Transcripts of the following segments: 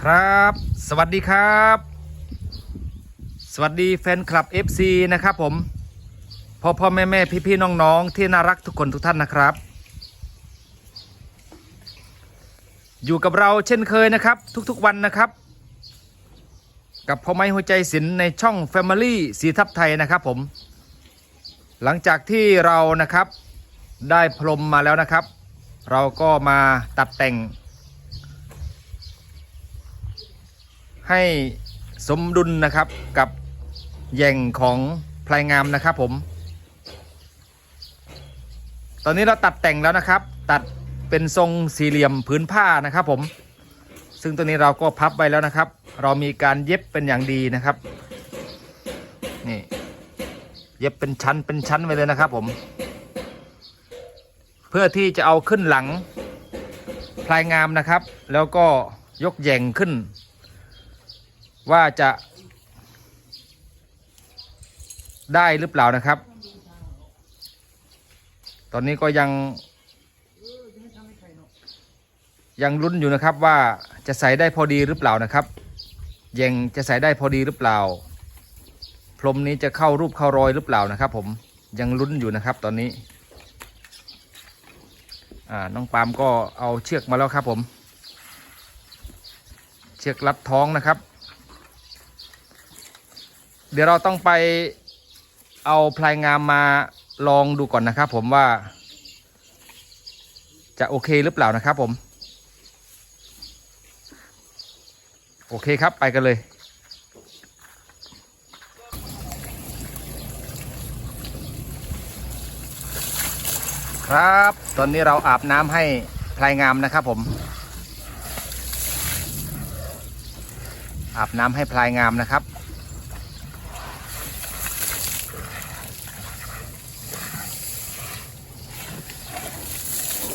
ครับ สวัสดีครับ สวัสดีแฟนคลับ FC นะครับผมพ่อพ่อแม่แม่พี่พี่น้องน้องที่น่ารักทุกคนทุกท่านนะครับ อยู่กับเราเช่นเคยนะครับ ทุกๆวันนะครับ กับพ่อไม้หัวใจศิลป์ในช่อง Family สีทับไทยนะครับผม หลังจากที่เรานะครับได้พรมมาแล้วนะครับ เราก็มาตัดแต่ง ให้สมดุลนะครับกับแย่งของพลายงามนะครับผม ตอนนี้เราตัดแต่งแล้วนะครับ ตัดเป็นทรงสี่เหลี่ยมผืนผ้านะครับผม ซึ่งตัวนี้เราก็พับไว้แล้วนะครับ เรามีการเย็บเป็นอย่างดีนะครับ นี่เย็บเป็นชั้นเป็นชั้นไว้เลยนะครับผม เพื่อที่จะเอาขึ้นหลังพลายงามนะครับ แล้วก็ยกแย่งขึ้น ว่าจะได้หรือเปล่านะครับ ตอนนี้ก็ยัง ยังลุ้นอยู่นะครับว่าจะใส่ได้พอดีหรือเปล่านะครับแยงจะใส่ได้พอดีหรือเปล่า พรมนี้จะเข้ารูปเข้ารอยหรือเปล่านะครับ ผมยังลุ้นอยู่นะครับตอนนี้อ่าน้องปามก็เอาเชือกมาแล้วครับผม เชือกรัดท้องนะครับ เดี๋ยวเราต้องไปเอาพลายงามมาลองดูก่อนนะครับผมว่า จะโอเคหรือเปล่านะครับผม โอเคครับไปกันเลยครับ ตอนนี้เราอาบน้ำให้พลายงามนะครับผม อาบน้ำให้พลายงามนะครับ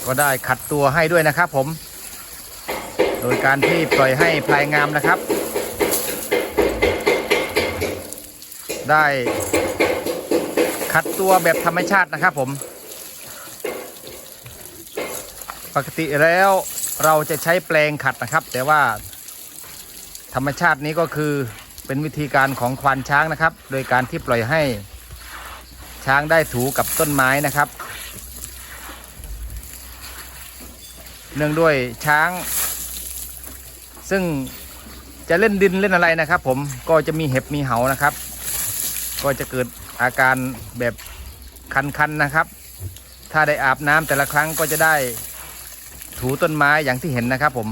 ก็ได้ขัดตัวให้ด้วยนะครับผม โดยการที่ปล่อยให้พลายงามนะครับ ได้ขัดตัวแบบธรรมชาตินะครับผม ปกติแล้วเราจะใช้แปลงขัดนะครับ แต่ว่าธรรมชาตินี้ก็คือเป็นวิธีการของควานช้างนะครับ โดยการที่ปล่อยให้ช้างได้ถูกับต้นไม้นะครับ เนื่องด้วยช้าง ซึ่งจะเล่นดินเล่นอะไรนะครับ ผมก็จะมีเห็บมีเหานะครับ ก็จะเกิดอาการแบบคันๆนะครับ ถ้าได้อาบน้ำแต่ละครั้งก็จะได้ถูต้นไม้อย่างที่เห็นนะครับ ผม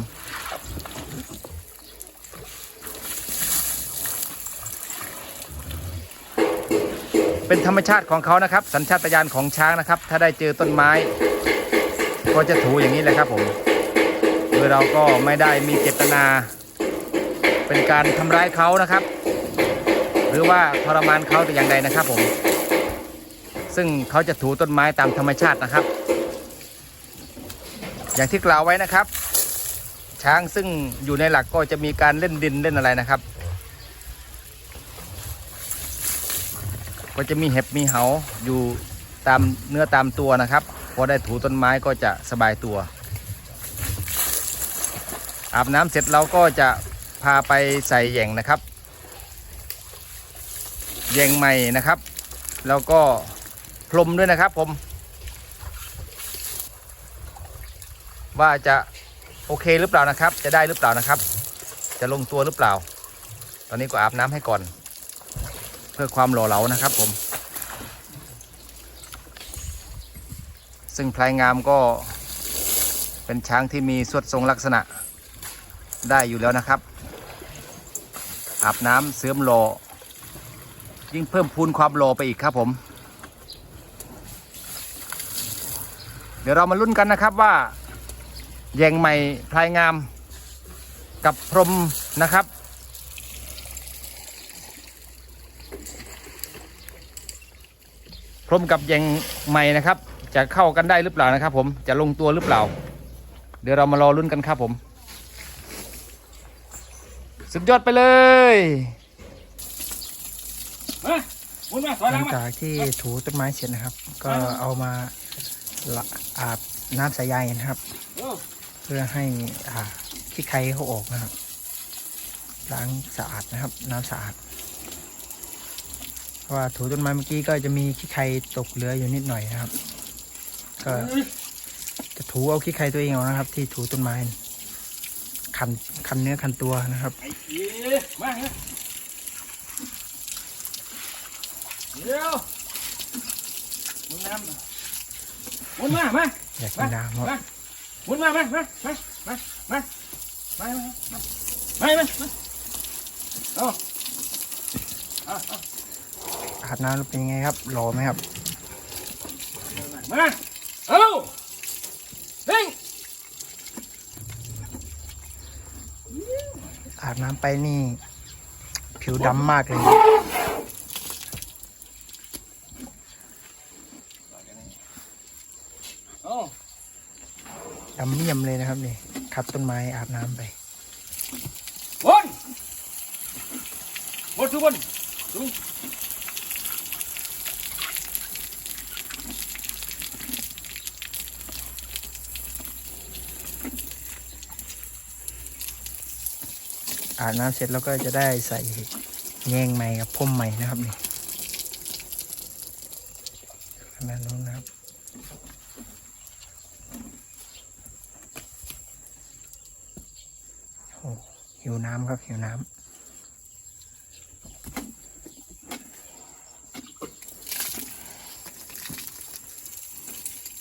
เป็นธรรมชาติของเขานะครับ สัญชาตญาณของช้างนะครับ ถ้าได้เจอต้นไม้ ก็จะถูอย่างนี้แหละครับผมโดยเราก็ไม่ได้มีเจตนา เป็นการทำร้ายเขานะครับ หรือว่าทรมานเขาแต่อย่างใดนะครับผม ซึ่งเขาจะถูต้นไม้ตามธรรมชาตินะครับ อย่างที่กล่าวไว้นะครับ ช้างซึ่งอยู่ในหลักก็จะมีการเล่นดินเล่นอะไรนะครับ ก็จะมีเห็บมีเหาอยู่ตามเนื้อตามตัวนะครับ พอได้ถูต้นไม้ก็จะสบายตัว อาบน้ำเสร็จเราก็จะพาไปใส่แย่งนะครับ แย่งใหม่นะครับ แล้วก็พรมด้วยนะครับผม ว่าจะโอเคหรือเปล่านะครับ จะได้หรือเปล่านะครับ จะลงตัวหรือเปล่า ตอนนี้ก็อาบน้ำให้ก่อน เพื่อความหล่อเหลานะครับผม ซึ่งพลายงามก็เป็นช้างที่มีสวดทรงลักษณะได้อยู่แล้วนะครับ อาบน้ำเสริมหล่อยิ่งเพิ่มพูนความหล่อไปอีกครับผม เดี๋ยวเรามาลุ้นกันนะครับว่า แยงใหม่พลายงามกับพรมนะครับพรมกับแยงใหม่นะครับ จะเข้ากันได้หรือเปล่านะครับผมจะลงตัวหรือเปล่า เดี๋ยวเรามารอลุ้นกันครับผม สุดยอดไปเลยมาหมุนมาถอยหหลัลังงมาจากที่ถูต้นไม้เสร็จนะครับ ก็เอามาละอาบน้ำสายใยนะครับเออเพื่อให้อ่าขี้ไคเขาออกนะครับล้างสะอาดนะครับ น้ำสะอาดเพราะว่าถูต้นไม้เมื่อกี้ก็จะมีขี้ไครตกเหลืออยู่นิดหน่อยนะครับ ก็จะถูเอาขี้ไครตัวเองเอานะครับ ที่ถูต้นไม้คันคันเนื้อคันตัวนะครับไอ้เอ๋มาฮะเดี๋ยวหมุนน้ำมาหมุนมามาอยากกินน้ำครับมาหมุนมามามามามามามามามามามามาเอาเอาเอาอาบน้ำแล้วเป็นยังไงครับรอไหมครับมาเอาเฮ้ย อาบ น้ำไปนี่ ผิวดำมากเลย ดำเมี่ยมเลยนะครับนี่ขัดต้นไม้อาบน้ำไปวนวนทุกคน อาบน้ำเสร็จแล้วก็จะได้ใส่แยงใหม่กับพ่มใหม่นะครับนี่ขนาดนู้นนะครับโอ้หิวน้ำครับหิวน้ำ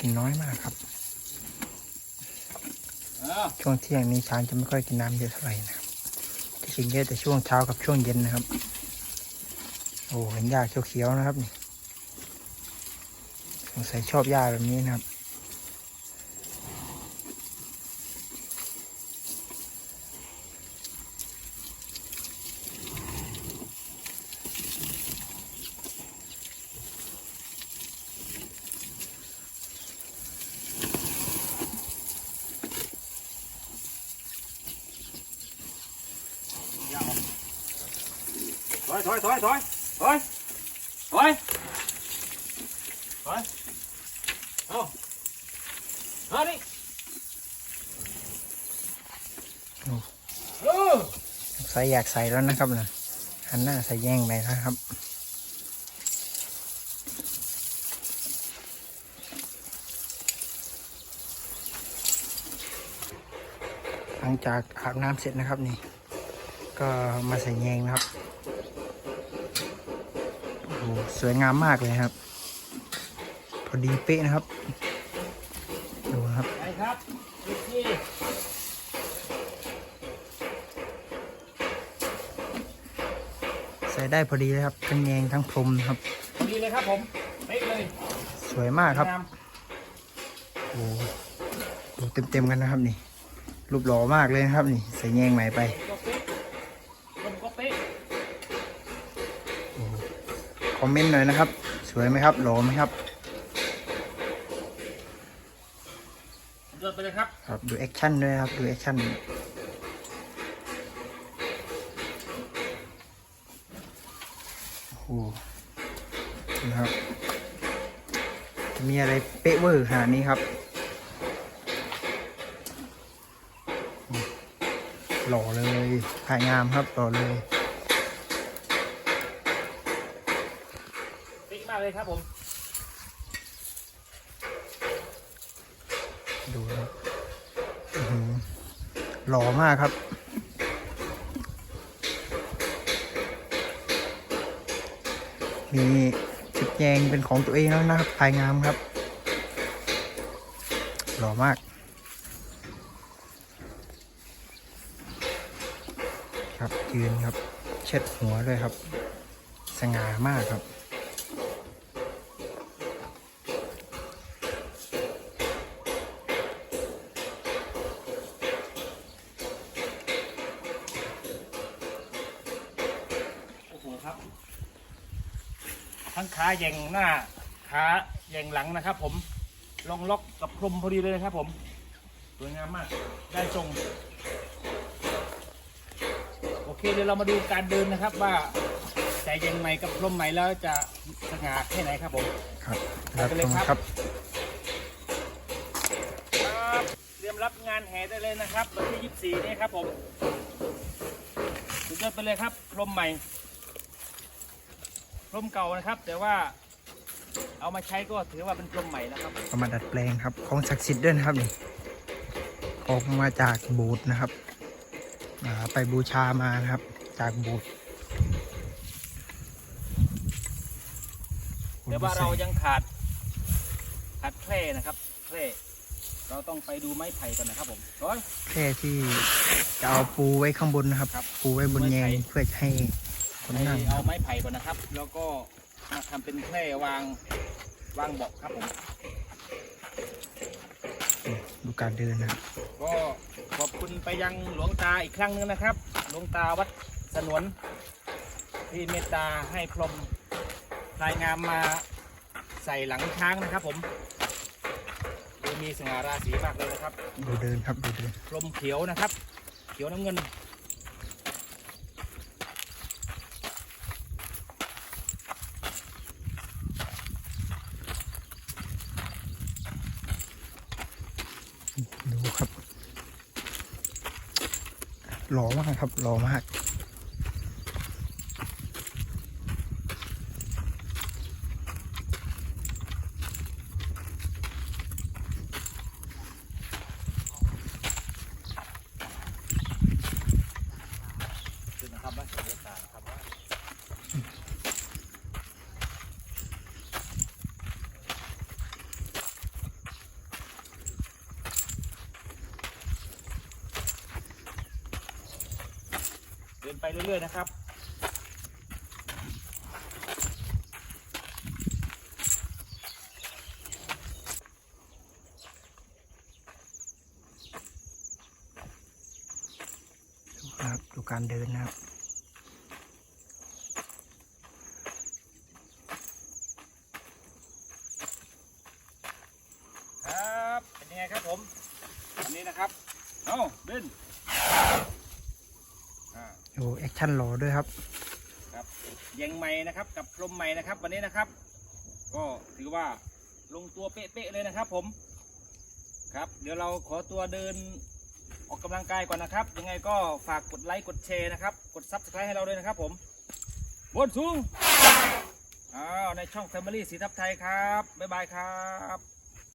กินน้อยมากครับเอาช่วงเที่ยงนี้ช้างจะไม่ค่อยกินน้ำเยอะเท่าไหร่นะ ครับจะกินเยอะแต่ช่วงเช้ากับช่วงเย็นนะครับ โอ้เห็นหญ้าเขียวๆนะครับนี่สงสัยชอบหญ้าแบบนี้นะครับ อยถอยถอยถอยถอยถอยถอยเอาเอาดิโอ้เออใส่อยากใส่แล้วนะครับนะหันหน้าใส่แย่งไปนะครับหลังจากอาบน้ำเสร็จนะครับนี่ ก็มาใส่แยงนะครับโอ้โห สวยงามมากเลยครับ พอดีเป๊ะนะครับ ดูนะครับไปครับอีกทีใส่ได้พอดีเลยครับ ทั้งแยงทั้งพรมนะครับ พอดีเลยครับผมเป๊ะเลย สวยมากครับงามโอ้โหดูเต็มๆกันนะครับนี่ รูปหล่อมากเลยนะครับนี่ ใส่แยงใหม่ไป ก็เป๊ะมันก็เป๊ะ คอมเมนต์หน่อยนะครับ สวยไหมครับหล่อไหมครับเดินไปเลยครับครับดูแอคชั่นด้วยครับดูแอคชั่นโอ้โหนะครับมีอะไรเป๊ะเวอร์ขนาดนี้ครับ หล่อเลยถ่ายงามครับหล่อเลย เลยครับผม ดูนะครับอื้อหือหล่อมากครับ มีจุดแยงเป็นของตัวเองแล้วนะครับภายงามครับ หล่อมากครับยืนครับ เช็ดหัวด้วยครับ สง่ามากครับ โอ้โหครับ ทั้งขาแยงหน้าขาแยงหลังนะครับ ผมลองล็อกกับพรมพอดีเลยนะครับ ผมสวยงามมากได้ทรงโอเคเดี๋ยวเรามาดูการเดินนะครับว่าใจแยงใหม่กับพรมใหม่แล้วจะสง่าแค่ไหนครับผมครับรับไปเลยชมครับครับครับเตรียมรับงานแห่ได้เลยนะครับวันที่ 24 นี้ครับผมสุดยอดไปเลยครับพรมใหม่ พรมเก่านะครับ แต่ว่าเอามาใช้ก็ถือว่าเป็นพรมใหม่นะครับเอามาดัดแปลงครับ ของศักดิ์สิทธิ์ด้วยนะครับนี่ออกมาจากโบูธนะครับอ่าไปบูชามานะครับ จากโบูธแต่ว่าเรายังขาดขาดแคร่นะครับแคร่เราต้องไปดูไม้ไผ่ก่อนนะครับผมร้อยแค่ที่จะเอาปูไว้ข้างบนนะครับครับปูไว้บนแยงเพื่อให้ คนไปนั่งเอาไม้ไผ่ก่อนนะครับ แล้วก็มาทำเป็นแคร่วางวางเบาะครับผม ดูการเดินนะครับก็ขอบคุณไปยังหลวงตาอีกครั้งหนึงนะครับ หลวงตาวัดสนวนที่เมตตาให้พรหมรายงามมาใส่หลังช้างนะครับผมดูมีสง่าราศีมากเลยนะครับ ดูเดินครับดูเดินพรหมเขียวนะครับ เขียวน้ำเงิน ดูครับหล่อมากครับหล่อมาก คือนะครับว่าเมตตานะครับว่า เดินไปเรื่อยๆนะครับดูครับดูการเดินนะครับ เป็นยังไงครับผมอันนี้นะครับ เอาเดิน อ่าดูแอคชั่นหล่อด้วยครับครับเยงใหม่นะครับกับลมใหม่นะครับ วันนี้นะครับ ก็ถือว่าลงตัวเป๊ะๆเลยนะครับ ผมครับ เดี๋ยวเราขอตัวเดินออกกำลังกายก่อนนะครับ ยังไงก็ฝากกดไลค์กดแชร์นะครับ กดซับสไครต์ให้เราด้วยนะครับ ผมบนสูงอ้าวในช่อง Family สีทับไทยครับบ๊ายบายครับ